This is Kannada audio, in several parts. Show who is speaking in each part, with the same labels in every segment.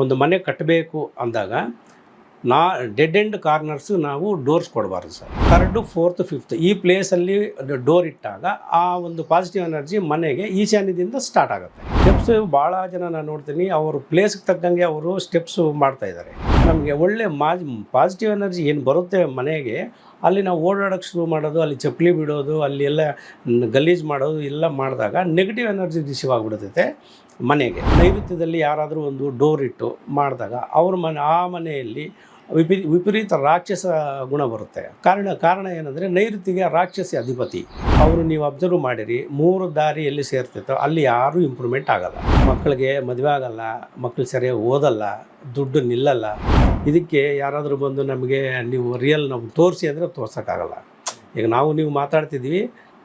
Speaker 1: ಒಂದು ಮನೆ ಕಟ್ಟಬೇಕು ಅಂದಾಗ ನಾ ಡೆಡ್ ಎಂಡ್ ಕಾರ್ನರ್ಸ್ ನಾವು ಡೋರ್ಸ್ ಕೊಡಬಾರ್ದು ಸರ್. ಥರ್ಡು ಫೋರ್ತ್ ಫಿಫ್ತ್ ಈ ಪ್ಲೇಸಲ್ಲಿ ಡೋರ್ ಇಟ್ಟಾಗ ಆ ಒಂದು ಪಾಸಿಟಿವ್ ಎನರ್ಜಿ ಮನೆಗೆ ಈಶಾನ್ಯದಿಂದ ಸ್ಟಾರ್ಟ್ ಆಗುತ್ತೆ. ಸ್ಟೆಪ್ಸ್ ಭಾಳ ಜನ ನಾನು ನೋಡ್ತೀನಿ, ಅವರು ಪ್ಲೇಸ್ಗೆ ತಕ್ಕಂಗೆ ಅವರು ಸ್ಟೆಪ್ಸು ಮಾಡ್ತಾ ಇದ್ದಾರೆ ನಮಗೆ ಒಳ್ಳೆ ಮಾಜ್ ಪಾಸಿಟಿವ್ ಎನರ್ಜಿ ಏನು ಬರುತ್ತೆ ಮನೆಗೆ, ಅಲ್ಲಿ ನಾವು ಓಡಾಡೋಕ್ಕೆ ಶುರು ಮಾಡೋದು, ಅಲ್ಲಿ ಚಪ್ಪಲಿ ಬಿಡೋದು, ಅಲ್ಲಿ ಎಲ್ಲ ಗಲೀಜು ಮಾಡೋದು, ಎಲ್ಲ ಮಾಡಿದಾಗ ನೆಗೆಟಿವ್ ಎನರ್ಜಿ ರಿಸೀವ್ ಆಗಿಬಿಡುತ್ತೆ. ಮನೆಗೆ. ನೈಋತ್ಯದಲ್ಲಿ ಯಾರಾದರೂ ಒಂದು ಡೋರ್ ಇಟ್ಟು ಮಾಡಿದಾಗ ಅವ್ರ ಮನೆ, ಆ ಮನೆಯಲ್ಲಿ ವಿಪರೀ, ವಿಪರೀತ ರಾಕ್ಷಸ ಗುಣ ಬರುತ್ತೆ. ಕಾರಣ ಕಾರಣ ಏನಂದರೆ ನೈಋತ್ಯಗೆ ರಾಕ್ಷಸಿ ಅಧಿಪತಿ. ಅವರು ನೀವು ಅಬ್ಸರ್ವ್ ಮಾಡಿರಿ, ಮೂರು ದಾರಿ ಎಲ್ಲಿ ಸೇರ್ತಿತ್ತೋ ಅಲ್ಲಿ ಯಾರೂ ಇಂಪ್ರೂವ್ಮೆಂಟ್ ಆಗಲ್ಲ. ಮಕ್ಕಳಿಗೆ ಮದುವೆ ಆಗಲ್ಲ ಮಕ್ಕಳು ಸರಿಯಾಗಿ ಓದಲ್ಲ, ದುಡ್ಡು ನಿಲ್ಲಲ್ಲ. ಇದಕ್ಕೆ ಯಾರಾದರೂ ಬಂದು ನಮಗೆ ನೀವು ರಿಯಲ್ ನಾವು ತೋರಿಸಿ ಅಂದರೆ ತೋರ್ಸೋಕ್ಕಾಗಲ್ಲ. ಈಗ ನಾವು ನೀವು ಮಾತಾಡ್ತಿದ್ವಿ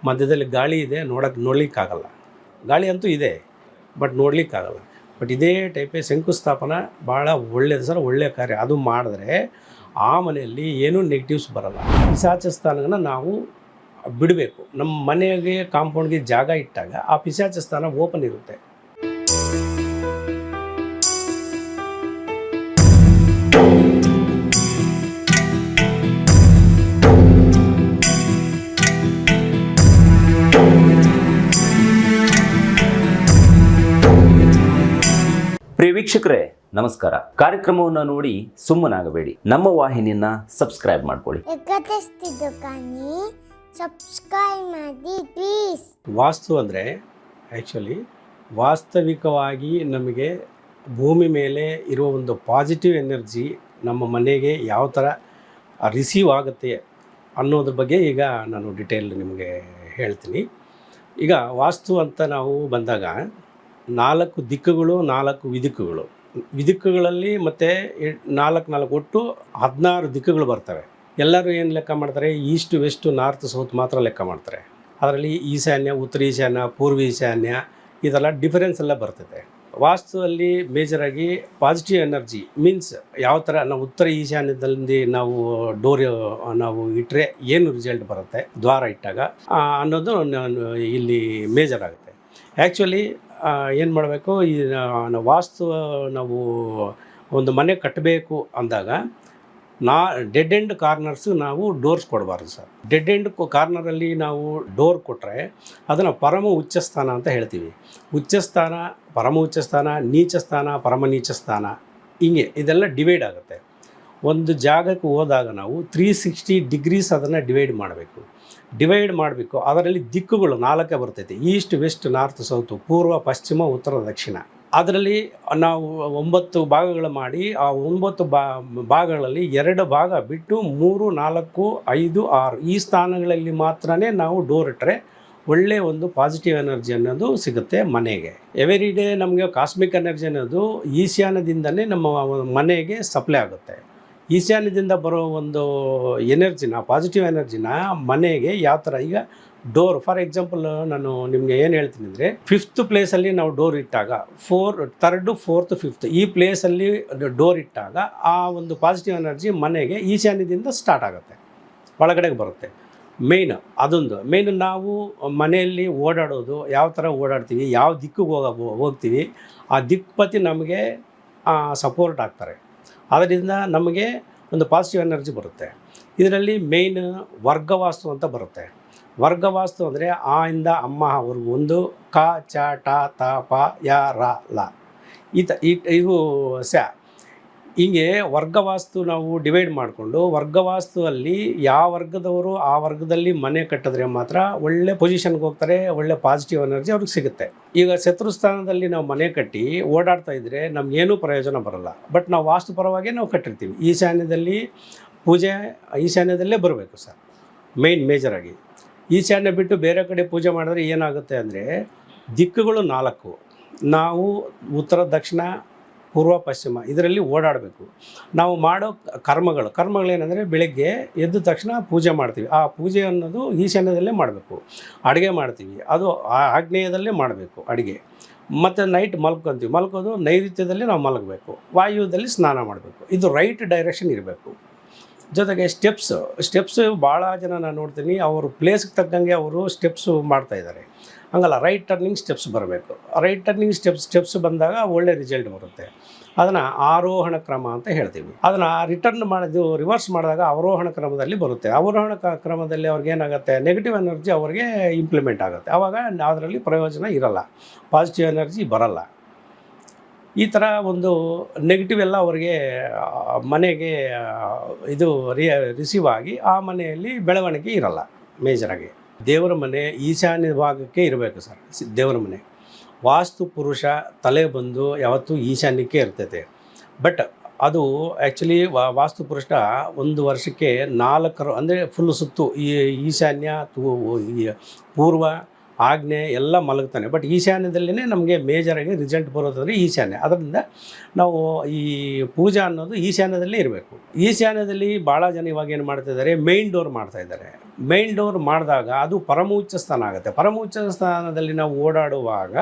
Speaker 1: ಮಧ್ಯದಲ್ಲಿ ಗಾಳಿ ಇದೆ ನೋಡೋಕ್ಕೆ ನೋಡ್ಲಿಕ್ಕಾಗಲ್ಲ. ಗಾಳಿ ಅಂತೂ ಇದೆ. ಬಟ್ ನೋಡ್ಲಿಕ್ಕಾಗಲ್ಲ. ಬಟ್ ಇದೇ ಟೈಪೇ ಶಂಕುಸ್ಥಾಪನ ಭಾಳ ಒಳ್ಳೆಯದು ಸರ್ ಒಳ್ಳೆಯ ಕಾರ್ಯ. ಅದು ಮಾಡಿದ್ರೆ ಆ ಮನೆಯಲ್ಲಿ ಏನೂ ನೆಗೆಟಿವ್ಸ್ ಬರಲ್ಲ. ಪಿಸಾಚ ಸ್ಥಾನಗಳನ್ನ ನಾವು ಬಿಡಬೇಕು. ನಮ್ಮ ಮನೆಗೆ ಕಾಂಪೌಂಡ್ಗೆ ಜಾಗ ಇಟ್ಟಾಗ ಆ ಪಿಸಾಚ ಸ್ಥಾನ ಓಪನ್ ಇರುತ್ತೆ.
Speaker 2: ಪ್ರಿಯ ವೀಕ್ಷಕರೇ ನಮಸ್ಕಾರ. ಕಾರ್ಯಕ್ರಮವನ್ನು ನೋಡಿ ಸುಮ್ಮನಾಗಬೇಡಿ. ನಮ್ಮ ವಾಹಿನಿಯನ್ನ ಸಬ್ಸ್ಕ್ರೈಬ್ ಮಾಡ್ಕೊಳ್ಳಿ.
Speaker 3: ಸಬ್ಸ್ಕ್ರೈಬ್ ಮಾಡಿ ಪ್ಲೀಸ್
Speaker 1: ವಾಸ್ತು ಅಂದರೆ ಆ್ಯಕ್ಚುಲಿ ವಾಸ್ತವಿಕವಾಗಿ ನಮಗೆ ಭೂಮಿ ಮೇಲೆ ಇರುವ ಒಂದು ಪಾಸಿಟಿವ್ ಎನರ್ಜಿ ನಮ್ಮ ಮನೆಗೆ ಯಾವ ಥರ ರಿಸೀವ್ ಆಗುತ್ತೆ ಅನ್ನೋದ್ರ ಬಗ್ಗೆ ಈಗ ನಾನು ಡಿಟೇಲ್ ನಿಮಗೆ ಹೇಳ್ತೀನಿ. ಈಗ ವಾಸ್ತು ಅಂತ ನಾವು ಬಂದಾಗ ನಾಲ್ಕು ದಿಕ್ಕುಗಳು, ನಾಲ್ಕು ವಿದಿಕ್ಕುಗಳು. ವಿದಿಕ್ಕುಗಳಲ್ಲಿ ಮತ್ತು ನಾಲ್ಕು ನಾಲ್ಕು, ಒಟ್ಟು ಹದಿನಾರು ದಿಕ್ಕುಗಳು ಬರ್ತವೆ. ಎಲ್ಲರೂ ಏನು ಲೆಕ್ಕ ಮಾಡ್ತಾರೆ? ಈಸ್ಟ್, ವೆಸ್ಟ್, ನಾರ್ತ್, ಸೌತ್ ಮಾತ್ರ ಲೆಕ್ಕ ಮಾಡ್ತಾರೆ. ಅದರಲ್ಲಿ ಈಶಾನ್ಯ, ಉತ್ತರ ಈಶಾನ್ಯ, ಪೂರ್ವ ಈಶಾನ್ಯ, ಇದೆಲ್ಲ ಡಿಫರೆನ್ಸ್ ಎಲ್ಲ ಬರ್ತದೆ. ವಾಸ್ತುವಲ್ಲಿ ಮೇಜರಾಗಿ ಪಾಸಿಟಿವ್ ಎನರ್ಜಿ ಮೀನ್ಸ್ ಯಾವ ಥರ ನಾವು ಉತ್ತರ ಈಶಾನ್ಯದಲ್ಲಿ ನಾವು ಡೋರ್, ನಾವು ಇಟ್ಟರೆ ಏನು ರಿಸಲ್ಟ್ ಬರುತ್ತೆ? ದ್ವಾರ ಇಟ್ಟಾಗ ಅನ್ನೋದು ನಾನು ಇಲ್ಲಿ ಮೇಜರ್ ಆಗುತ್ತೆ. ಆ್ಯಕ್ಚುಲಿ ಏನು ಮಾಡಬೇಕು? ಈ ವಾಸ್ತು, ನಾವು ಒಂದು ಮನೆ ಕಟ್ಟಬೇಕು ಅಂದಾಗ ನಾ ಡೆಡ್ ಎಂಡ್ ಕಾರ್ನರ್ಸ್ ನಾವು ಡೋರ್ಸ್ ಕೊಡಬಾರ್ದು ಸರ್. ಡೆಡ್ ಎಂಡ್ ಕಾರ್ನರಲ್ಲಿ ನಾವು ಡೋರ್ ಕೊಟ್ಟರೆ ಅದನ್ನು ಪರಮ ಉಚ್ಚ ಸ್ಥಾನ ಅಂತ ಹೇಳ್ತೀವಿ. ಉಚ್ಚ ಸ್ಥಾನ, ಪರಮ ಉಚ್ಚ ಸ್ಥಾನ, ನೀಚ ಸ್ಥಾನ, ಪರಮ ನೀಚ ಸ್ಥಾನ, ಹಿಂಗೆ ಇದೆಲ್ಲ ಡಿವೈಡ್ ಆಗುತ್ತೆ. ಒಂದು ಜಾಗಕ್ಕೆ ಹೋದಾಗ ನಾವು ತ್ರೀ ಸಿಕ್ಸ್ಟಿ ಡಿಗ್ರೀಸ್ ಅದನ್ನು ಡಿವೈಡ್ ಮಾಡಬೇಕು. ಡಿವೈಡ್ ಮಾಡಬೇಕು. ಅದರಲ್ಲಿ ದಿಕ್ಕುಗಳು ನಾಲ್ಕೇ ಬರ್ತೈತೆ. ಈಸ್ಟ್, ವೆಸ್ಟ್, ನಾರ್ತ್, ಸೌತ್, ಪೂರ್ವ, ಪಶ್ಚಿಮ, ಉತ್ತರ, ದಕ್ಷಿಣ. ಅದರಲ್ಲಿ ನಾವು ಒಂಬತ್ತು ಭಾಗಗಳು ಮಾಡಿ, ಆ ಒಂಬತ್ತು ಬಾ ಭಾಗಗಳಲ್ಲಿ ಎರಡು ಭಾಗ ಬಿಟ್ಟು ಮೂರು, ನಾಲ್ಕು, ಐದು, ಆರು ಈ ಸ್ಥಾನಗಳಲ್ಲಿ ಮಾತ್ರನೇ ನಾವು ಡೋರ್ ಇಟ್ಟರೆ ಒಳ್ಳೆಯ ಒಂದು ಪಾಸಿಟಿವ್ ಎನರ್ಜಿ ಅನ್ನೋದು ಸಿಗುತ್ತೆ ಮನೆಗೆ. ಎವ್ರಿ ಡೇ ನಮಗೆ ಕಾಸ್ಮಿಕ್ ಎನರ್ಜಿ ಅನ್ನೋದು ಈಶಾನ್ಯದಿಂದಲೇ ನಮ್ಮ ಮನೆಗೆ ಸಪ್ಲೈ ಆಗುತ್ತೆ. ಈಶಾನ್ಯದಿಂದ ಬರೋ ಒಂದು ಎನರ್ಜಿನ ಪಾಸಿಟಿವ್ ಎನರ್ಜಿನ ಮನೆಗೆ ಯಾವ ಥರ, ಈಗ ಡೋರ್ ಫಾರ್ ಎಕ್ಸಾಂಪಲ್ ನಾನು ನಿಮಗೆ ಏನು ಹೇಳ್ತೀನಿ ಅಂದರೆ ಫಿಫ್ತ್ ಪ್ಲೇಸಲ್ಲಿ ನಾವು ಡೋರ್ ಇಟ್ಟಾಗ ಫೋರ್ ಥರ್ಡ್ ಫೋರ್ತ್ ಫಿಫ್ತ್ ಈ ಪ್ಲೇಸಲ್ಲಿ ಡೋರ್ ಇಟ್ಟಾಗ ಆ ಒಂದು ಪಾಸಿಟಿವ್ ಎನರ್ಜಿ ಮನೆಗೆ ಈಶಾನ್ಯದಿಂದ ಸ್ಟಾರ್ಟ್ ಆಗುತ್ತೆ, ಒಳಗಡೆಗೆ ಬರುತ್ತೆ. ಮೇಯ್ನ್ ಅದೊಂದು. ಮೇಯ್ನ್ ನಾವು ಮನೆಯಲ್ಲಿ ಓಡಾಡೋದು, ಯಾವ ಥರ ಓಡಾಡ್ತೀವಿ, ಯಾವ ದಿಕ್ಕಿಗೆ ಹೋಗ, ಹೋಗ್ತೀವಿ, ಆ ದಿಕ್ಪತಿ ನಮಗೆ ಸಪೋರ್ಟ್ ಆಗ್ತಾರೆ. ಅದರಿಂದ ನಮಗೆ ಒಂದು ಪಾಸಿಟಿವ್ ಎನರ್ಜಿ ಬರುತ್ತೆ. ಇದರಲ್ಲಿ ಮೇಯ್ನ್ ವರ್ಗವಾಸ್ತು ಅಂತ ಬರುತ್ತೆ. ವರ್ಗವಾಸ್ತು ಅಂದರೆ ಆ ಇಂದ ಅಮ್ಮ ಅವ್ರಿಗೆ ಒಂದು ಕ, ಚ, ಟ, ತ, ಪ, ಯ, ರ, ಲ. ಈ ಇವು ಸ್ಯ ಹೀಗೆ ವರ್ಗವಾಸ್ತು ನಾವು ಡಿವೈಡ್ ಮಾಡಿಕೊಂಡು ವರ್ಗವಾಸ್ತುವಲ್ಲಿ ಯಾವ ವರ್ಗದವರು ಆ ವರ್ಗದಲ್ಲಿ ಮನೆ ಕಟ್ಟಿದ್ರೆ ಮಾತ್ರ ಒಳ್ಳೆ ಪೊಸಿಷನ್ಗೆ ಹೋಗ್ತಾರೆ, ಒಳ್ಳೆ ಪಾಸಿಟಿವ್ ಎನರ್ಜಿ ಅವ್ರಿಗೆ ಸಿಗುತ್ತೆ. ಈಗ ಶತ್ರುಸ್ಥಾನದಲ್ಲಿ ನಾವು ಮನೆ ಕಟ್ಟಿ ಓಡಾಡ್ತಾ ಇದ್ದರೆ ನಮಗೇನೂ ಪ್ರಯೋಜನ ಬರಲ್ಲ. ಬಟ್ ನಾವು ವಾಸ್ತುಪರವಾಗಿ ನಾವು ಕಟ್ಟಿರ್ತೀವಿ. ಈಶಾನ್ಯದಲ್ಲಿ ಪೂಜೆ, ಈಶಾನ್ಯದಲ್ಲೇ ಬರಬೇಕು ಸರ್ ಮೇಯ್ನ್ ಮೇಜರಾಗಿ ಈಶಾನ್ಯ ಬಿಟ್ಟು ಬೇರೆ ಕಡೆ ಪೂಜೆ ಮಾಡಿದ್ರೆ ಏನಾಗುತ್ತೆ ಅಂದರೆ ದಿಕ್ಕುಗಳು ನಾಲ್ಕು. ನಾವು ಉತ್ತರ, ದಕ್ಷಿಣ ಪೂರ್ವ ಪಶ್ಚಿಮ ಇದರಲ್ಲಿ ಓಡಾಡಬೇಕು. ನಾವು ಮಾಡೋ ಕರ್ಮಗಳು ಕರ್ಮಗಳೇನೆಂದರೆ ಬೆಳಗ್ಗೆ ಎದ್ದ ತಕ್ಷಣ ಪೂಜೆ ಮಾಡ್ತೀವಿ. ಆ ಪೂಜೆ ಅನ್ನೋದು ಈಶಾನ್ಯದಲ್ಲೇ ಮಾಡಬೇಕು. ಅಡುಗೆ ಮಾಡ್ತೀವಿ. ಅದು ಆಗ್ನೇಯದಲ್ಲೇ ಮಾಡಬೇಕು ಅಡುಗೆ. ಮತ್ತು ನೈಟ್ ಮಲ್ಕೊತೀವಿ. ಮಲ್ಕೋದು ನೈಋತ್ಯದಲ್ಲಿ ನಾವು ಮಲಗಬೇಕು. ವಾಯುದಲ್ಲಿ ಸ್ನಾನ ಮಾಡಬೇಕು. ಇದು ರೈಟ್ ಡೈರೆಕ್ಷನ್ ಇರಬೇಕು. ಜೊತೆಗೆ ಸ್ಟೆಪ್ಸ್ ಸ್ಟೆಪ್ಸ್ ಭಾಳ ಜನ ನಾನು ನೋಡ್ತೀನಿ, ಅವರು ಪ್ಲೇಸ್ಗೆ ತಕ್ಕಂಗೆ ಅವರು ಸ್ಟೆಪ್ಸು ಮಾಡ್ತಾ ಇದ್ದಾರೆ. ಹಂಗಲ್ಲ ರೈಟ್ ಟರ್ನಿಂಗ್ ಸ್ಟೆಪ್ಸ್ ಬರಬೇಕು. ರೈಟ್ ಟರ್ನಿಂಗ್ ಸ್ಟೆಪ್ಸ್ ಸ್ಟೆಪ್ಸ್ ಬಂದಾಗ ಒಳ್ಳೆ ರಿಸಲ್ಟ್ ಬರುತ್ತೆ. ಅದನ್ನು ಆರೋಹಣ ಕ್ರಮ ಅಂತ ಹೇಳ್ತೀವಿ. ಅದನ್ನು ರಿಟರ್ನ್ ಮಾಡಿದ್ದು ರಿವರ್ಸ್ ಮಾಡಿದಾಗ ಅವರೋಹಣ ಕ್ರಮದಲ್ಲಿ ಬರುತ್ತೆ. ಅವರೋಹಣ ಕ್ರಮದಲ್ಲಿ ಅವ್ರಿಗೆ ಏನಾಗುತ್ತೆ? ನೆಗೆಟಿವ್ ಎನರ್ಜಿ ಅವ್ರಿಗೆ ಇಂಪ್ಲಿಮೆಂಟ್ ಆಗುತ್ತೆ. ಆವಾಗ ಅದರಲ್ಲಿ ಪ್ರಯೋಜನ ಇರಲ್ಲ. ಪಾಸಿಟಿವ್ ಎನರ್ಜಿ ಬರಲ್ಲ. ಈ ಥರ ಒಂದು ನೆಗೆಟಿವ್ ಎಲ್ಲ ಅವರಿಗೆ, ಮನೆಗೆ, ಇದು ರಿಸೀವ್ ಆಗಿ ಆ ಮನೆಯಲ್ಲಿ ಬೆಳವಣಿಗೆ ಇರಲ್ಲ. ಮೇಜರಾಗಿ ದೇವರ ಮನೆ ಈಶಾನ್ಯ ಭಾಗಕ್ಕೆ ಇರಬೇಕು ಸರ್, ದೇವರ ಮನೆ. ವಾಸ್ತು ಪುರುಷ ತಲೆ ಬಂದು ಯಾವತ್ತೂ ಈಶಾನ್ಯಕ್ಕೆ ಇರ್ತೈತೆ. ಬಟ್ ಅದು ಆ್ಯಕ್ಚುಲಿ ವಾಸ್ತು ಪುರುಷ ಒಂದು ವರ್ಷಕ್ಕೆ ನಾಲ್ಕರು, ಅಂದರೆ ಫುಲ್ ಸುತ್ತು ಈ ಈಶಾನ್ಯ ಪೂರ್ವ, ಆಗ್ನೆ ಎಲ್ಲ ಮಲಗ್ತಾನೆ. ಬಟ್ ಈಶಾನ್ಯದಲ್ಲೇ ನಮಗೆ ಮೇಜರಾಗಿ ರಿಸಲ್ಟ್ ಬರೋದಂದರೆ ಈಶಾನ್ಯ. ಅದರಿಂದ ನಾವು ಈ ಪೂಜಾ ಅನ್ನೋದು ಈಶಾನ್ಯದಲ್ಲೇ ಇರಬೇಕು. ಈಶಾನ್ಯದಲ್ಲಿ ಭಾಳ ಜನ ಇವಾಗ ಏನು ಮಾಡ್ತಾ ಇದ್ದಾರೆ ಡೋರ್ ಮಾಡ್ತಾ ಇದ್ದಾರೆ. ಮೈನ್ ಡೋರ್ ಮಾಡಿದಾಗ ಅದು ಪರಮೋಚ್ಚ ಸ್ಥಾನ ಆಗುತ್ತೆ. ಪರಮೋಚ್ಚ ಸ್ಥಾನದಲ್ಲಿ ನಾವು ಓಡಾಡುವಾಗ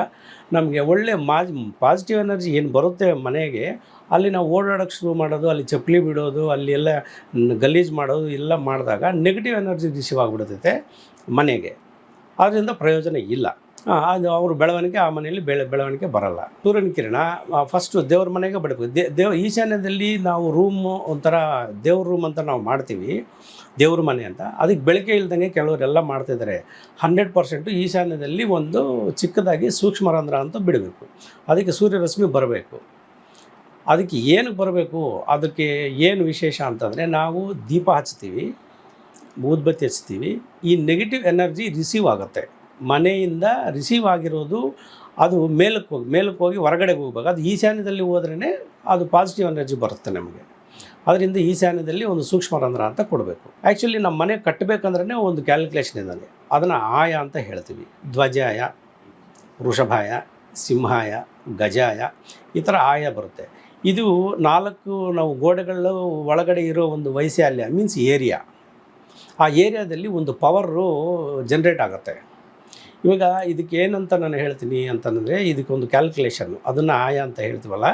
Speaker 1: ನಮಗೆ ಒಳ್ಳೆ ಮಾಜ್ ಪಾಸಿಟಿವ್ ಎನರ್ಜಿ ಏನು ಬರುತ್ತೆ ಮನೆಗೆ, ಅಲ್ಲಿ ನಾವು ಓಡಾಡೋಕ್ಕೆ ಶುರು ಮಾಡೋದು, ಅಲ್ಲಿ ಚಪ್ಪಲಿ ಬಿಡೋದು, ಅಲ್ಲಿ ಎಲ್ಲ ಗಲೀಜು ಮಾಡೋದು, ಎಲ್ಲ ಮಾಡಿದಾಗ ನೆಗೆಟಿವ್ ಎನರ್ಜಿ ರಿಸೀವ್ ಆಗಿಬಿಡ್ತೈತೆ ಮನೆಗೆ. ಅದರಿಂದ ಪ್ರಯೋಜನ ಇಲ್ಲ. ಅದು ಅವ್ರ ಬೆಳವಣಿಗೆ ಆ ಮನೆಯಲ್ಲಿ ಬೆಳೆ, ಬೆಳವಣಿಗೆ ಬರಲ್ಲ. ಸೂರ್ಯನ ಕಿರಣ ಫಸ್ಟು ದೇವ್ರ ಮನೆಗೆ ಬಡಬೇಕು ದೇವ್, ಈಶಾನ್ಯದಲ್ಲಿ ನಾವು ರೂಮು ಒಂಥರ ದೇವ್ರ ರೂಮ್ ಅಂತ ನಾವು ಮಾಡ್ತೀವಿ. ದೇವ್ರ ಮನೆ ಅಂತ. ಅದಕ್ಕೆ ಬೆಳಕೆ ಇಲ್ದಂಗೆ ಕೆಲವರೆಲ್ಲ ಮಾಡ್ತಿದ್ದಾರೆ. ಹಂಡ್ರೆಡ್ ಪರ್ಸೆಂಟು ಈಶಾನ್ಯದಲ್ಲಿ ಒಂದು ಚಿಕ್ಕದಾಗಿ ಸೂಕ್ಷ್ಮ ರಂಧ್ರ ಅಂತ ಬಿಡಬೇಕು. ಅದಕ್ಕೆ ಸೂರ್ಯರಶ್ಮಿ ಬರಬೇಕು. ಅದಕ್ಕೆ ಏನು ಬರಬೇಕು? ಅದಕ್ಕೆ ಏನು ವಿಶೇಷ ಅಂತಂದರೆ ನಾವು ದೀಪ ಹಚ್ತೀವಿ ಊದ್ಬತ್ತಿ ಹಚ್ತೀವಿ ಈ ನೆಗೆಟಿವ್ ಎನರ್ಜಿ ರಿಸೀವ್ ಆಗುತ್ತೆ. ಮನೆಯಿಂದ ರಿಸೀವ್ ಆಗಿರೋದು ಅದು ಮೇಲಕ್ಕೆ ಹೋಗಿ ಮೇಲಕ್ಕೆ ಹೋಗಿ ಹೊರಗಡೆ ಹೋಗ್ಬೇಕು. ಅದು ಈಶಾನ್ಯದಲ್ಲಿ ಹೋದ್ರೇ ಅದು ಪಾಸಿಟಿವ್ ಎನರ್ಜಿ ಬರುತ್ತೆ ನಮಗೆ. ಅದರಿಂದ ಈಶಾನ್ಯದಲ್ಲಿ ಒಂದು ಸೂಕ್ಷ್ಮ ರಂಧ್ರ ಅಂತ ಕೊಡಬೇಕು. ಆ್ಯಕ್ಚುಲಿ ನಮ್ಮ ಮನೆ ಕಟ್ಟಬೇಕಂದ್ರೆ ಒಂದು ಕ್ಯಾಲ್ಕುಲೇಷನ್ ಇದೆ ಅದನ್ನು ಆಯ ಅಂತ ಹೇಳ್ತೀವಿ. ಧ್ವಜಾಯ, ವೃಷಭಾಯ, ಸಿಂಹಾಯ, ಗಜಾಯ ಈ ಥರ ಆಯ ಬರುತ್ತೆ. ಇದು ನಾಲ್ಕು ನಾವು ಗೋಡೆಗಳ ಒಳಗಡೆ ಇರೋ ಒಂದು ವೈಶಾಲ್ಯ ಮೀನ್ಸ್ ಏರಿಯಾ ಆ ಏರಿಯಾದಲ್ಲಿ ಒಂದು ಪವರು ಜನ್ರೇಟ್ ಆಗುತ್ತೆ. ಇವಾಗ ಇದಕ್ಕೆ ಏನಂತ ನಾನು ಹೇಳ್ತೀನಿ ಅಂತಂದರೆ ಇದಕ್ಕೊಂದು ಕ್ಯಾಲ್ಕುಲೇಷನ್ನು ಅದನ್ನು ಆಯ ಅಂತ ಹೇಳ್ತೀವಲ್ಲ.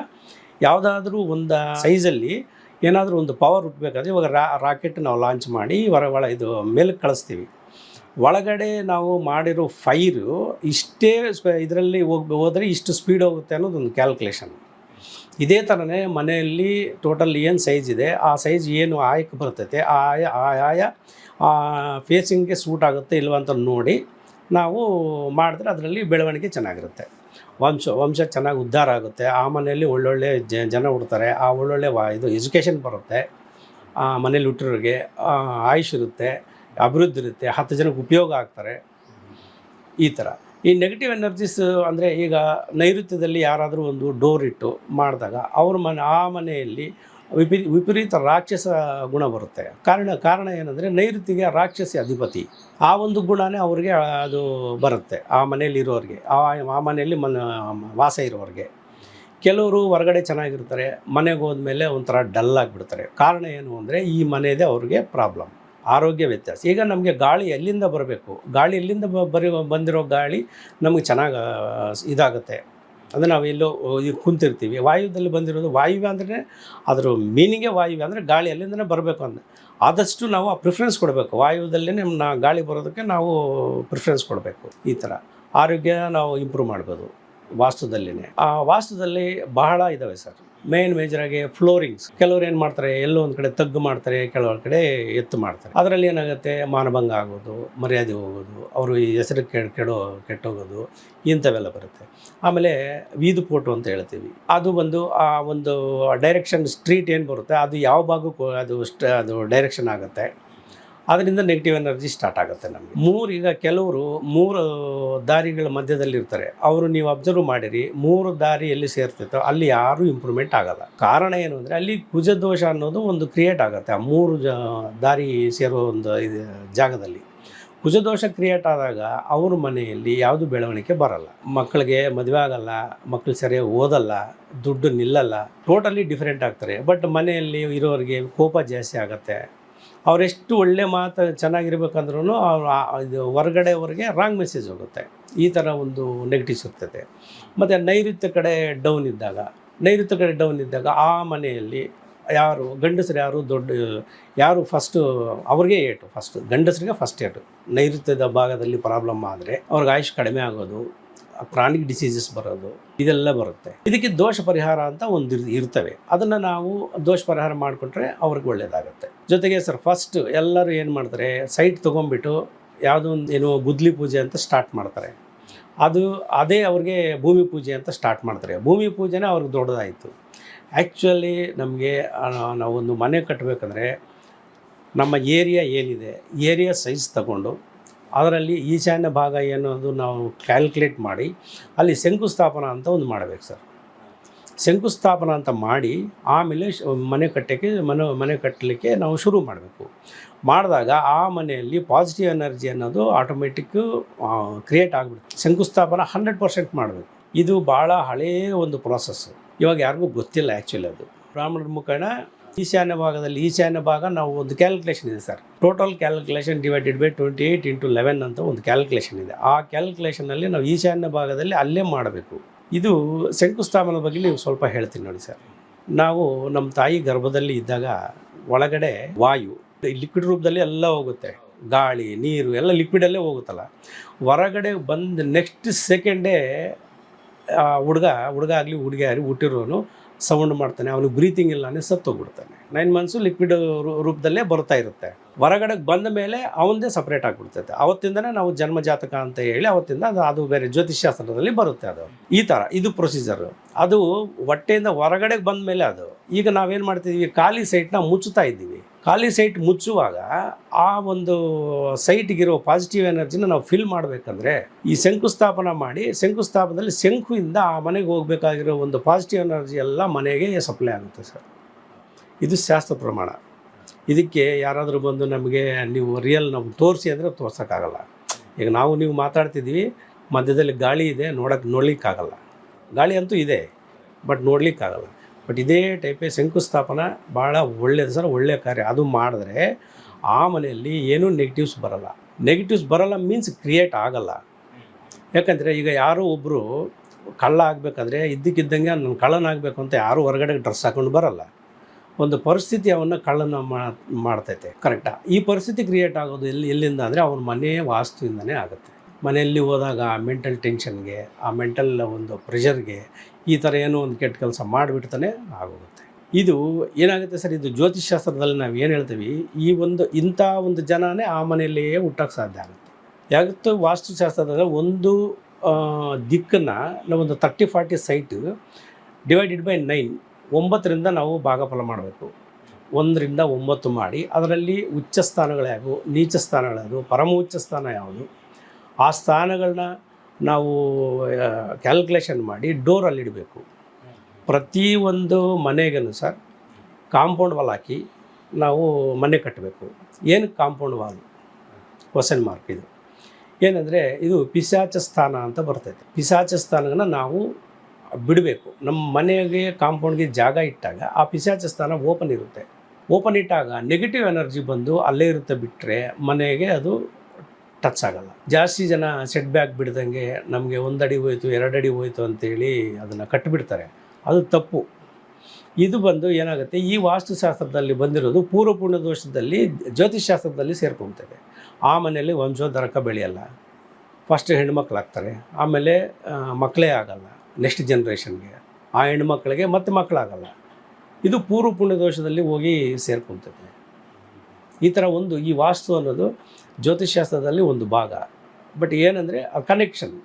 Speaker 1: ಯಾವುದಾದ್ರೂ ಒಂದು ಸೈಜಲ್ಲಿ ಏನಾದರೂ ಒಂದು ಪವರ್ ಹುಟ್ಟಬೇಕಾದ್ರೆ ಇವಾಗ ರಾ ರಾಕೆಟ್ ನಾವು ಲಾಂಚ್ ಮಾಡಿ ಹೊರ ಒಳ ಇದು ಮೇಲಕ್ಕೆ ಕಳಿಸ್ತೀವಿ. ಒಳಗಡೆ ನಾವು ಮಾಡಿರೋ ಫೈರು ಇಷ್ಟೇ ಇದರಲ್ಲಿ ಹೋಗಿ, ಹೋದರೆ ಇಷ್ಟು ಸ್ಪೀಡ್ ಹೋಗುತ್ತೆ ಅನ್ನೋದು ಒಂದು ಕ್ಯಾಲ್ಕುಲೇಷನ್ ಇದೇ ಥರನೇ ಮನೆಯಲ್ಲಿ ಟೋಟಲ್ ಏನು ಸೈಜ್ ಇದೆ, ಆ ಸೈಜ್ ಏನು ಆಯಕ್ಕೆ ಬರ್ತೈತೆ, ಆ ಆಯ ಆಯ ಫೇಸಿಂಗ್ಗೆ ಸೂಟ್ ಆಗುತ್ತೆ ಇಲ್ವಂತ ನೋಡಿ ನಾವು ಮಾಡಿದ್ರೆ ಅದರಲ್ಲಿ ಬೆಳವಣಿಗೆ ಚೆನ್ನಾಗಿರುತ್ತೆ. ವಂಶ ವಂಶ ಚೆನ್ನಾಗಿ ಉದ್ಧಾರ ಆಗುತ್ತೆ. ಆ ಮನೆಯಲ್ಲಿ ಒಳ್ಳೊಳ್ಳೆ ಜನ ಹುಡ್ತಾರೆ. ಆ ಒಳ್ಳೊಳ್ಳೆ ವಾ, ಇದು ಎಜುಕೇಷನ್ ಬರುತ್ತೆ. ಆ ಮನೇಲಿ ಹುಟ್ಟಿರೋರಿಗೆ ಆಯುಷ್ ಇರುತ್ತೆ, ಅಭಿವೃದ್ಧಿ ಇರುತ್ತೆ, ಹತ್ತು ಜನಕ್ಕೆ ಉಪಯೋಗ ಆಗ್ತಾರೆ. ಈ ಥರ. ಈ ನೆಗೆಟಿವ್ ಎನರ್ಜೀಸ್ ಅಂದರೆ ಈಗ ನೈಋತ್ಯದಲ್ಲಿ ಯಾರಾದರೂ ಒಂದು ಡೋರ್ ಇಟ್ಟು ಮಾಡಿದಾಗ ಅವ್ರ ಮನೆ, ಆ ಮನೆಯಲ್ಲಿ ವಿಪರೀ ವಿಪರೀತ ರಾಕ್ಷಸ ಗುಣ ಬರುತ್ತೆ. ಕಾರಣ ಕಾರಣ ಏನಂದರೆ ನೈಋತಿಗೆ ರಾಕ್ಷಸಿ ಅಧಿಪತಿ. ಆ ಒಂದು ಗುಣನೇ ಅವ್ರಿಗೆ ಅದು ಬರುತ್ತೆ, ಆ ಮನೆಯಲ್ಲಿ ಇರೋರಿಗೆ, ಆ ಆ ಮನೆಯಲ್ಲಿ ಮನ, ವಾಸ ಇರೋರಿಗೆ. ಕೆಲವರು ಹೊರಗಡೆ ಚೆನ್ನಾಗಿರ್ತಾರೆ, ಮನೆಗೆ ಹೋದ್ಮೇಲೆ ಒಂಥರ ಡಲ್ ಆಗಿಬಿಡ್ತಾರೆ. ಕಾರಣ ಏನು ಅಂದರೆ ಈ ಮನೆಯದೇ ಅವ್ರಿಗೆ ಪ್ರಾಬ್ಲಮ್, ಆರೋಗ್ಯ ವ್ಯತ್ಯಾಸ. ಈಗ ನಮಗೆ ಗಾಳಿ ಎಲ್ಲಿಂದ ಬರಬೇಕು? ಗಾಳಿ ಎಲ್ಲಿಂದ ಬರಿ ಬಂದಿರೋ ಗಾಳಿ ನಮಗೆ ಚೆನ್ನಾಗಿ ಇದಾಗುತ್ತೆ. ಅಂದರೆ ನಾವು ಎಲ್ಲೋ ಈಗ ಕುಂತಿರ್ತೀವಿ. ವಾಯುದಲ್ಲಿ ಬಂದಿರೋದು ವಾಯುವ್ಯ ಅಂದ್ರೆ ಅದರ ಮೀನಿಂಗೇ ವಾಯುವ್ಯ ಅಂದರೆ ಗಾಳಿ ಅಲ್ಲಿಂದನೇ ಬರಬೇಕು ಅಂತ ಆದಷ್ಟು ನಾವು ಆ ಪ್ರಿಫರೆನ್ಸ್ ಕೊಡಬೇಕು. ವಾಯುದಲ್ಲೇ ನಮ್ಮ ಗಾಳಿ ಬರೋದಕ್ಕೆ ನಾವು ಪ್ರಿಫರೆನ್ಸ್ ಕೊಡಬೇಕು. ಈ ಥರ. ಆರೋಗ್ಯ ನಾವು ಇಂಪ್ರೂವ್ ಮಾಡ್ಬೋದು. ವಾಸ್ತುದಲ್ಲಿನೇ. ಆ ವಾಸ್ತುದಲ್ಲಿ ಬಹಳ ಇದ್ದಾವೆ ಸರ್. ಮೇನ್ ಮೇಜರಾಗಿ ಫ್ಲೋರಿಂಗ್ಸ್ ಕೆಲವ್ರು ಏನು ಮಾಡ್ತಾರೆ, ಎಲ್ಲೋ ಒಂದು ಕಡೆ ತಗ್ಗು ಮಾಡ್ತಾರೆ ಕೆಲವೊಂದು ಕಡೆ ಎತ್ತು ಮಾಡ್ತಾರೆ. ಅದರಲ್ಲಿ ಏನಾಗುತ್ತೆ, ಮಾನಭಂಗ ಆಗೋದು, ಮರ್ಯಾದೆ ಹೋಗೋದು, ಅವರು ಈ ಹೆಸರು ಕೆಡ್ ಕೆಡೋ, ಕೆಟ್ಟೋಗೋದು, ಇಂಥವೆಲ್ಲ ಬರುತ್ತೆ. ಆಮೇಲೆ ವೀದುಪೋಟು ಅಂತ ಹೇಳ್ತೀವಿ. ಅದು ಬಂದು ಆ ಒಂದು ಡೈರೆಕ್ಷನ್ ಸ್ಟ್ರೀಟ್ ಏನು ಬರುತ್ತೆ, ಅದು ಯಾವ ಭಾಗಕ್ಕೂ ಅದು ಅದು ಡೈರೆಕ್ಷನ್ ಆಗುತ್ತೆ. ಅದರಿಂದ ನೆಗೆಟಿವ್ ಎನರ್ಜಿ ಸ್ಟಾರ್ಟ್ ಆಗುತ್ತೆ ನಮಗೆ. ಮೂರು ಈಗ ಕೆಲವರು ಮೂರು ದಾರಿಗಳ ಮಧ್ಯದಲ್ಲಿ ಇರ್ತಾರೆ. ಅವರು ನೀವು ಅಬ್ಸರ್ವ್ ಮಾಡಿರಿ, ಮೂರು ದಾರಿ ಎಲ್ಲಿ ಸೇರ್ತಿತ್ತೋ, ಅಲ್ಲಿ ಯಾರೂ ಇಂಪ್ರೂವ್ಮೆಂಟ್ ಆಗಲ್ಲ. ಕಾರಣ ಏನು ಅಂದರೆ ಅಲ್ಲಿ ಕುಜದೋಷ ಅನ್ನೋದು ಒಂದು ಕ್ರಿಯೇಟ್ ಆಗುತ್ತೆ, ಆ ಮೂರು ಜ, ದಾರಿ ಸೇರೋ ಒಂದು ಇದು, ಜಾಗದಲ್ಲಿ. ಕುಜದೋಷ ಕ್ರಿಯೇಟ್ ಆದಾಗ ಅವ್ರ ಮನೆಯಲ್ಲಿ ಯಾವುದು ಬೆಳವಣಿಗೆ ಬರಲ್ಲ. ಮಕ್ಕಳಿಗೆ ಮದುವೆ ಆಗಲ್ಲ ಮಕ್ಕಳು ಸರಿಯಾಗಿ ಓದಲ್ಲ, ದುಡ್ಡು ನಿಲ್ಲಲ್ಲ ಟೋಟಲಿ ಡಿಫ್ರೆಂಟ್ ಆಗ್ತಾರೆ. ಬಟ್ ಮನೆಯಲ್ಲಿ ಇರೋರಿಗೆ ಕೋಪ ಜಾಸ್ತಿ ಆಗುತ್ತೆ. ಅವರೆಷ್ಟು ಒಳ್ಳೆ ಮಾತು ಚೆನ್ನಾಗಿರ್ಬೇಕಂದ್ರೂ ಅವ್ರು ಇದು ಹೊರಗಡೆವರೆಗೆ ರಾಂಗ್ ಮೆಸೇಜ್ ಹೋಗುತ್ತೆ. ಈ ಥರ ಒಂದು ನೆಗೆಟಿವ್ಸ್ ಇರ್ತದೆ. ಮತ್ತು ನೈಋತ್ಯ ಕಡೆ ಡೌನ್ ಇದ್ದಾಗ, ನೈಋತ್ಯ ಕಡೆ ಡೌನ್ ಇದ್ದಾಗ ಆ ಮನೆಯಲ್ಲಿ ಯಾರು, ಗಂಡಸರು ಯಾರು ದೊಡ್ಡ, ಯಾರು ಫಸ್ಟು ಅವ್ರಿಗೆ ಏಟು ಫಸ್ಟ್ ಗಂಡಸರಿಗೆ ಫಸ್ಟ್ ಏಟು. ನೈಋತ್ಯದ ಭಾಗದಲ್ಲಿ ಪ್ರಾಬ್ಲಮ್ ಆದರೆ ಅವ್ರಿಗೆ ಆಯುಷ್ ಕಡಿಮೆ ಆಗೋದು ಕ್ರಾನಿಕ್ ಡಿಸೀಸಸ್ ಬರೋದು, ಇದೆಲ್ಲ ಬರುತ್ತೆ. ಇದಕ್ಕೆ ದೋಷ ಪರಿಹಾರ ಅಂತ ಒಂದು ಇರ್ತವೆ. ಅದನ್ನು ನಾವು ದೋಷ ಪರಿಹಾರ ಮಾಡಿಕೊಟ್ರೆ ಅವ್ರಿಗೆ ಒಳ್ಳೆಯದಾಗುತ್ತೆ ಜೊತೆಗೆ ಸರ್ ಫಸ್ಟ್ ಎಲ್ಲರೂ ಏನು ಮಾಡ್ತಾರೆ ಸೈಟ್ ತೊಗೊಂಡ್ಬಿಟ್ಟು ಯಾವುದೋ ಒಂದು ಏನೋ ಗುದ್ಲಿ ಪೂಜೆ ಅಂತ ಸ್ಟಾರ್ಟ್ ಮಾಡ್ತಾರೆ. ಅದು, ಅದೇ ಅವ್ರಿಗೆ ಭೂಮಿ ಪೂಜೆ ಅಂತ ಸ್ಟಾರ್ಟ್ ಮಾಡ್ತಾರೆ. ಭೂಮಿ ಪೂಜೆನೇ ಅವ್ರಿಗೆ ದೊಡ್ಡದಾಯಿತು. ಆ್ಯಕ್ಚುಲಿ ನಮಗೆ ನಾವೊಂದು ಮನೆ ಕಟ್ಟಬೇಕಂದ್ರೆ ನಮ್ಮ ಏರಿಯಾ ಏನಿದೆ ಏರಿಯಾ ಸೈಜ್ ತಗೊಂಡು ಅದರಲ್ಲಿ ಈಶಾನ್ಯ ಭಾಗ ಏನೋದು ನಾವು ಕ್ಯಾಲ್ಕುಲೇಟ್ ಮಾಡಿ, ಅಲ್ಲಿ ಶಂಕುಸ್ಥಾಪನ ಅಂತ ಒಂದು ಮಾಡಬೇಕು ಸರ್. ಶಂಕುಸ್ಥಾಪನ ಅಂತ ಮಾಡಿ, ಆಮೇಲೆ ಮನೆ ಕಟ್ಟೋಕ್ಕೆ, ಮನೆ ಮನೆ ಕಟ್ಟಲಿಕ್ಕೆ ನಾವು ಶುರು ಮಾಡಬೇಕು. ಮಾಡಿದಾಗ ಆ ಮನೆಯಲ್ಲಿ ಪಾಸಿಟಿವ್ ಎನರ್ಜಿ ಅನ್ನೋದು ಆಟೋಮೆಟಿಕ್ಕು ಕ್ರಿಯೇಟ್ ಆಗಿಬಿಡುತ್ತೆ. ಶಂಕುಸ್ಥಾಪನ ಹಂಡ್ರೆಡ್ ಪರ್ಸೆಂಟ್ ಮಾಡಬೇಕು. ಇದು ಭಾಳ ಹಳೆಯ ಒಂದು ಪ್ರಾಸೆಸ್ಸು ಇವಾಗ ಯಾರಿಗೂ ಗೊತ್ತಿಲ್ಲ ಆ್ಯಕ್ಚುಲಿ ಅದು. ಬ್ರಾಹ್ಮಣರ ಮುಖೇನ ಈಶಾನ್ಯ ಭಾಗದಲ್ಲಿ ಈಶಾನ್ಯ ಭಾಗ ನಾವು ಒಂದು ಕ್ಯಾಲ್ಕುಲೇಷನ್ ಇದೆ sir total calculation divided by twenty eight into eleven ಅಂತ ಒಂದು ಕ್ಯಾಲ್ಕುಲೇಷನ್ ಇದೆ. ಆ ಕ್ಯಾಲ್ಕುಲೇಷನಲ್ಲಿ ನಾವು ಈಶಾನ್ಯ ಭಾಗದಲ್ಲಿ ಅಲ್ಲೇ ಮಾಡಬೇಕು. ಇದು ಶಂಕುಸ್ಥಾಪನ ಬಗ್ಗೆ ನೀವು ಸ್ವಲ್ಪ ಹೇಳ್ತೀನಿ ನೋಡಿ ಸರ್ ನಾವು ನಮ್ಮ ತಾಯಿ ಗರ್ಭದಲ್ಲಿ ಇದ್ದಾಗ ಒಳಗಡೆ ವಾಯು ಲಿಕ್ವಿಡ್ ರೂಪದಲ್ಲಿ ಎಲ್ಲ ಹೋಗುತ್ತೆ. ಗಾಳಿ, ನೀರು ಎಲ್ಲ ಲಿಕ್ವಿಡಲ್ಲೇ ಹೋಗುತ್ತಲ್ಲ. ಹೊರಗಡೆ ಬಂದು ನೆಕ್ಸ್ಟ್ ಸೆಕೆಂಡೇ ಹುಡುಗ ಹುಡುಗ ಆಗಲಿ, ಹುಡುಗಿ ಆಗಲಿ ಹುಟ್ಟಿರೋನು ಸೌಂಡ್ ಮಾಡ್ತಾನೆ ಅವನಿಗೆ ಬ್ರೀತಿಂಗ್ ಇಲ್ಲಾನೆ ಸತ್ತೋಗ್ಬಿಡ್ತಾನೆ. ನೈನ್ ಮಂತ್ಸು ಲಿಕ್ವಿಡ್ ರೂಪದಲ್ಲೇ ಬರ್ತಾ ಇರುತ್ತೆ. ಹೊರಗಡೆ ಬಂದ ಮೇಲೆ ಅವನದೇ ಸಪ್ರೇಟ್ ಆಗಿಬಿಡ್ತೈತೆ. ಅವತ್ತಿಂದನೇ ನಾವು ಜನ್ಮ ಜಾತಕ ಅಂತ ಹೇಳಿ ಅವತ್ತಿಂದ ಅದು ಅದು ಬೇರೆ ಜ್ಯೋತಿಷ್ಶಾಸ್ತ್ರದಲ್ಲಿ ಬರುತ್ತೆ ಅದು. ಈ ಥರ ಇದು ಪ್ರೊಸೀಜರು ಅದು ಹೊಟ್ಟೆಯಿಂದ ಹೊರಗಡೆ ಬಂದ ಮೇಲೆ ಅದು. ಈಗ ನಾವೇನು ಮಾಡ್ತಿದ್ದೀವಿ ಖಾಲಿ ಸೈಟ್ನ ಮುಚ್ಚುತ್ತಾ ಇದ್ದೀವಿ. ಖಾಲಿ ಸೈಟ್ ಮುಚ್ಚುವಾಗ ಆ ಒಂದು ಸೈಟ್ಗಿರೋ ಪಾಸಿಟಿವ್ ಎನರ್ಜಿನ ನಾವು ಫಿಲ್ ಮಾಡಬೇಕಂದ್ರೆ ಈ ಶಂಕುಸ್ಥಾಪನ ಮಾಡಿ ಶಂಕುಸ್ಥಾಪನದಲ್ಲಿ ಶಂಕುವಿಂದ ಆ ಮನೆಗೆ ಹೋಗಬೇಕಾಗಿರೋ ಒಂದು ಪಾಸಿಟಿವ್ ಎನರ್ಜಿ ಎಲ್ಲ ಮನೆಗೆ ಸಪ್ಲೈ ಆಗುತ್ತೆ ಸರ್. ಇದು ಶಾಸ್ತ್ರ ಪ್ರಮಾಣ. ಇದಕ್ಕೆ ಯಾರಾದರೂ ಬಂದು ನಮಗೆ ನೀವು ರಿಯಲ್ ನಾವು ತೋರಿಸಿ ಅಂದರೆ ತೋರ್ಸೋಕ್ಕಾಗಲ್ಲ. ಈಗ ನಾವು ನೀವು ಮಾತಾಡ್ತಿದ್ವಿ ಮಧ್ಯದಲ್ಲಿ ಗಾಳಿ ಇದೆ ನೋಡೋಕ್ಕೆ ನೋಡ್ಲಿಕ್ಕಾಗಲ್ಲ. ಗಾಳಿ ಅಂತೂ ಇದೆ ಬಟ್ ನೋಡ್ಲಿಕ್ಕಾಗಲ್ಲ. ಬಟ್ ಇದೇ ಟೈಪೇ ಶಂಕುಸ್ಥಾಪನ ಭಾಳ ಒಳ್ಳೆಯದು ಸರ್ ಒಳ್ಳೆಯ ಕಾರ್ಯ. ಅದು ಮಾಡಿದ್ರೆ ಆ ಮನೆಯಲ್ಲಿ ಏನೂ ನೆಗೆಟಿವ್ಸ್ ಬರಲ್ಲ. ನೆಗೆಟಿವ್ಸ್ ಬರಲ್ಲ ಮೀನ್ಸ್ ಕ್ರಿಯೇಟ್ ಆಗಲ್ಲ. ಯಾಕಂದರೆ ಈಗ ಯಾರೋ ಒಬ್ಬರು ಕಳ್ಳ ಆಗಬೇಕಾದ್ರೆ ಇದ್ದಕ್ಕಿದ್ದಂಗೆ ನಾನು ಕಳ್ಳನಾಗಬೇಕು ಅಂತ ಯಾರೂ ಹೊರಗಡೆ ಡ್ರೆಸ್ ಹಾಕೊಂಡು ಬರಲ್ಲ. ಒಂದು ಪರಿಸ್ಥಿತಿ ಅವನ್ನ ಕಳ್ಳನ ಮಾಡ್ತೈತೆ ಕರೆಕ್ಟಾ ಈ ಪರಿಸ್ಥಿತಿ ಕ್ರಿಯೇಟ್ ಆಗೋದು ಎಲ್ಲಿ, ಎಲ್ಲಿಂದ ಅಂದರೆ ಅವನ ಮನೆ ವಾಸ್ತುವಿಂದನೇ ಆಗುತ್ತೆ. ಮನೆಯಲ್ಲಿ ಹೋದಾಗ ಆ ಮೆಂಟಲ್ ಟೆನ್ಷನ್ಗೆ ಆ ಮೆಂಟಲ್ ಒಂದು ಪ್ರೆಷರ್ಗೆ ಈ ಥರ ಏನೋ ಒಂದು ಕೆಟ್ಟ ಕೆಲಸ ಮಾಡಿಬಿಡ್ತಾನೆ ಆಗೋಗುತ್ತೆ. ಇದು ಏನಾಗುತ್ತೆ ಸರ್, ಇದು ಜ್ಯೋತಿಷ್ಶಾಸ್ತ್ರದಲ್ಲಿ ನಾವು ಏನು ಹೇಳ್ತೀವಿ, ಈ ಒಂದು ಇಂಥ ಒಂದು ಜನನೇ ಆ ಮನೆಯಲ್ಲಿಯೇ ಹುಟ್ಟೋಕ್ಕೆ ಸಾಧ್ಯ ಆಗುತ್ತೆ. ಯಾವತ್ತು ವಾಸ್ತುಶಾಸ್ತ್ರದಲ್ಲಿ ಒಂದು ದಿಕ್ಕನ್ನು ನಾವೊಂದು thirty forty site divided by nine ಒಂಬತ್ತರಿಂದ ನಾವು ಭಾಗಫಲ ಮಾಡಬೇಕು. ಒಂದರಿಂದ ಒಂಬತ್ತು ಮಾಡಿ, ಅದರಲ್ಲಿ ಉಚ್ಚ ಸ್ಥಾನಗಳ್ಯಾವು ನೀಚ ಸ್ಥಾನಗಳ್ಯಾವು ಪರಮ ಉಚ್ಚ ಸ್ಥಾನ ಯಾವುದು? ಆ ಸ್ಥಾನಗಳನ್ನ ನಾವು ಕ್ಯಾಲ್ಕುಲೇಷನ್ ಮಾಡಿ ಡೋರಲ್ಲಿ ಇಡಬೇಕು. ಪ್ರತಿಯೊಂದು ಮನೆಗೂ ಸರ್ ಕಾಂಪೌಂಡ್ ವಾಲ್ ಹಾಕಿ ನಾವು ಮನೆ ಕಟ್ಟಬೇಕು ಏನು ಕಾಂಪೌಂಡ್ ವಾಲ್ ಕ್ವಶನ್ ಮಾರ್ಕ್ ಇದು. ಏನಂದರೆ ಇದು ಪಿಶಾಚ ಸ್ಥಾನ ಅಂತ ಬರ್ತೈತೆ. ಪಿಶಾಚ ಸ್ಥಾನಗಳನ್ನ ನಾವು ಬಿಡಬೇಕು. ನಮ್ಮ ಮನೆಗೆ ಕಾಂಪೌಂಡ್ಗೆ ಜಾಗ ಇಟ್ಟಾಗ ಆ ಪಿಶಾಚ ಸ್ಥಾನ ಓಪನ್ ಇರುತ್ತೆ. ಓಪನ್ ಇಟ್ಟಾಗ ನೆಗೆಟಿವ್ ಎನರ್ಜಿ ಬಂದು ಅಲ್ಲೇ ಇರುತ್ತೆ ಬಿಟ್ಟರೆ ಮನೆಗೆ ಅದು ಟಚ್ ಆಗಲ್ಲ. ಜಾಸ್ತಿ ಜನ ಸೆಟ್ ಬ್ಯಾಕ್ ಬಿಡ್ದಂಗೆ ನಮಗೆ ಒಂದು ಅಡಿ ಹೋಯ್ತು ಎರಡು ಅಡಿ ಹೋಯ್ತು ಅಂತೇಳಿ ಅದನ್ನು ಕಟ್ಟಿಬಿಡ್ತಾರೆ ಅದು ತಪ್ಪು. ಇದು ಬಂದು ಏನಾಗುತ್ತೆ ಈ ವಾಸ್ತುಶಾಸ್ತ್ರದಲ್ಲಿ ಬಂದಿರೋದು ಪೂರ್ವಪೂರ್ಣ ದೋಷದಲ್ಲಿ ಜ್ಯೋತಿಷ್ಶಾಸ್ತ್ರದಲ್ಲಿ ಸೇರ್ಕೊಳ್ತದೆ ಆ ಮನೆಯಲ್ಲಿ ವಂಶೋದ್ಧರಕ ಬೆಳೆಯಲ್ಲ. ಫಸ್ಟ್ ಹೆಣ್ಮಕ್ಳಾಗ್ತಾರೆ. ಆಮೇಲೆ ಆ, ಮಕ್ಕಳೇ ಆಗಲ್ಲ. ನೆಕ್ಸ್ಟ್ ಜನ್ರೇಷನ್ಗೆ ಆ ಹೆಣ್ಮಕ್ಳಿಗೆ ಮತ್ತೆ ಮಕ್ಕಳಾಗಲ್ಲ. ಇದು ಪೂರ್ವ ಪುಣ್ಯ ದೋಷದಲ್ಲಿ ಹೋಗಿ ಸೇರ್ಕೊತದೆ. ಈ ಥರ ಒಂದು ಈ ವಾಸ್ತು ಅನ್ನೋದು ಜ್ಯೋತಿಷ್ಶಾಸ್ತ್ರದಲ್ಲಿ ಒಂದು ಭಾಗ. ಬಟ್ ಏನಂದರೆ ಆ ಕನೆಕ್ಷನ್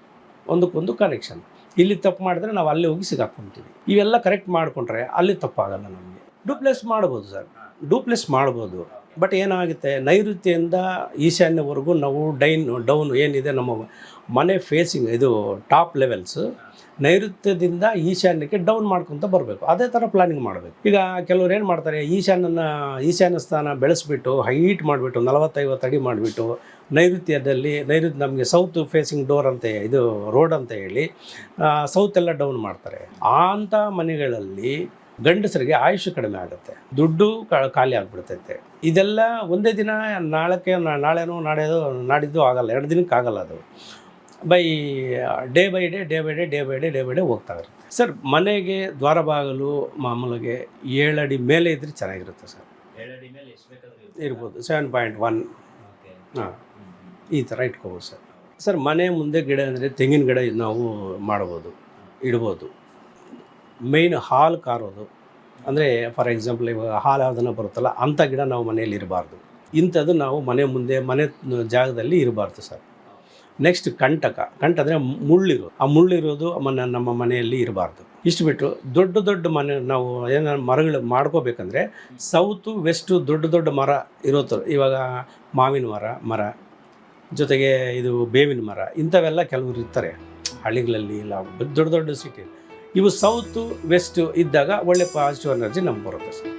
Speaker 1: ಒಂದಕ್ಕೊಂದು ಕನೆಕ್ಷನ್ ಇಲ್ಲಿ ತಪ್ಪು ಮಾಡಿದ್ರೆ ನಾವು ಅಲ್ಲಿ ಹೋಗಿ ಸಿಗಾಕೊಂತೀವಿ. ಇವೆಲ್ಲ ಕರೆಕ್ಟ್ ಮಾಡಿಕೊಂಡ್ರೆ ಅಲ್ಲಿ ತಪ್ಪಾಗಲ್ಲ ನಮಗೆ. ಡೂಪ್ಲೆಸ್ ಮಾಡ್ಬೋದು ಸರ್. ಡೂಪ್ಲೆಸ್ ಮಾಡ್ಬೋದು. ಬಟ್ ಏನಾಗುತ್ತೆ? ನೈಋತ್ಯದಿಂದ ಈಶಾನ್ಯವರೆಗೂ ನಾವು ಡೈನ್, ಡೌನ್ ಏನಿದೆ ನಮ್ಮ ಮನೆ ಫೇಸಿಂಗ್ ಇದು ಟಾಪ್ ಲೆವೆಲ್ಸ್ ನೈಋತ್ಯದಿಂದ ಈಶಾನ್ಯಕ್ಕೆ ಡೌನ್ ಮಾಡ್ಕೊತ ಬರಬೇಕು. ಅದೇ ಥರ ಪ್ಲಾನಿಂಗ್ ಮಾಡಬೇಕು. ಈಗ ಕೆಲವ್ರು ಏನು ಮಾಡ್ತಾರೆ ಈಶಾನ್ಯನ ಈಶಾನ್ಯ ಸ್ಥಾನ ಬೆಳೆಸ್ಬಿಟ್ಟು ಹೈಟ್ ಮಾಡಿಬಿಟ್ಟು, ನಲವತ್ತೈವತ್ತು ಅಡಿ ಮಾಡಿಬಿಟ್ಟು, ನೈಋತ್ಯದಲ್ಲಿ, ನೈಋತ್ಯ ನಮಗೆ ಸೌತ್ ಫೇಸಿಂಗ್ ಡೋರ್ ಅಂತ ಇದು ರೋಡ್ ಅಂತ ಹೇಳಿ ಸೌತ್ ಎಲ್ಲ ಡೌನ್ ಮಾಡ್ತಾರೆ. ಅಂಥ ಮನೆಗಳಲ್ಲಿ ಗಂಡಸರಿಗೆ ಆಯುಷ್ ಕಡಿಮೆ ಆಗುತ್ತೆ. ದುಡ್ಡು ಖಾಲಿ ಆಗಿಬಿಡ್ತೈತೆ. ಇದೆಲ್ಲ ಒಂದೇ ದಿನ ನಾಳೆಕ್ಕೆ ನಾಳೆನೋ, ನಾಳೆದು, ನಾಡಿದ್ದು ಆಗಲ್ಲ. ಎರಡು ದಿನಕ್ಕೆ ಆಗಲ್ಲ ಅದು. By day by day day by day day by day day by day ಹೋಗ್ತಾ ಇರುತ್ತೆ. ಸರ್ ಮನೆಗೆ ದ್ವಾರ ಬಾಗಿಲು ಮಾಮೂಲಿಗೆ ಏಳಡಿ ಮೇಲೆ ಇದ್ರೆ ಚೆನ್ನಾಗಿರುತ್ತೆ ಸರ್. ಇರ್ಬೋದು. ಸೆವೆನ್ ಪಾಯಿಂಟ್ ಒನ್ ಹಾಂ. ಈ ಥರ ಇಟ್ಕೋಬೋದು ಸರ್. ಸರ್ ಮನೆ ಮುಂದೆ ಗಿಡ ಅಂದರೆ ತೆಂಗಿನ ಗಿಡ ನಾವು ಮಾಡ್ಬೋದು ಇಡ್ಬೋದು. ಮೇಯ್ನ್ ಹಾಲು ಕಾರೋದು. ಅಂದರೆ ಫಾರ್ ಎಕ್ಸಾಂಪಲ್ ಇವಾಗ ಹಾಲು ಯಾವುದನ್ನು ಬರುತ್ತಲ್ಲ ಅಂಥ ಗಿಡ ನಾವು ಮನೆಯಲ್ಲಿ ಇರಬಾರ್ದು. ಇಂಥದ್ದು ನಾವು ಮನೆ ಮುಂದೆ ಮನೆ ಜಾಗದಲ್ಲಿ ಇರಬಾರ್ದು ಸರ್. ನೆಕ್ಸ್ಟ್ ಕಂಟಕ. ಕಂಟ ಅಂದರೆ ಮುಳ್ಳಿರೋದು. ಆ ಮುಳ್ಳಿರೋದು ನಮ್ಮ ಮನೆಯಲ್ಲಿ ಇರಬಾರ್ದು. ಇಷ್ಟು ಬಿಟ್ಟು ದೊಡ್ಡ ದೊಡ್ಡ ಮನೆ, ನಾವು ಏನಾದ್ರು ಮರಗಳು ಮಾಡ್ಕೋಬೇಕಂದ್ರೆ ಸೌತು, ವೆಸ್ಟು ದೊಡ್ಡ ದೊಡ್ಡ ಮರ ಇರೋ ಥರ ಇವಾಗ ಮಾವಿನ ಮರ ಮರ. ಜೊತೆಗೆ ಇದು ಬೇವಿನ ಮರ. ಇಂಥವೆಲ್ಲ ಕೆಲವರು ಇರ್ತಾರೆ. ಹಳ್ಳಿಗಳಲ್ಲಿ ಇಲ್ಲ, ದೊಡ್ಡ ದೊಡ್ಡ ಸಿಟಿ ಇವು ಸೌತು, ವೆಸ್ಟು ಇದ್ದಾಗ ಒಳ್ಳೆ ಪಾಸಿಟಿವ್ ಎನರ್ಜಿ ನಮ್ಗೆ ಬರುತ್ತೆ ಸರ್.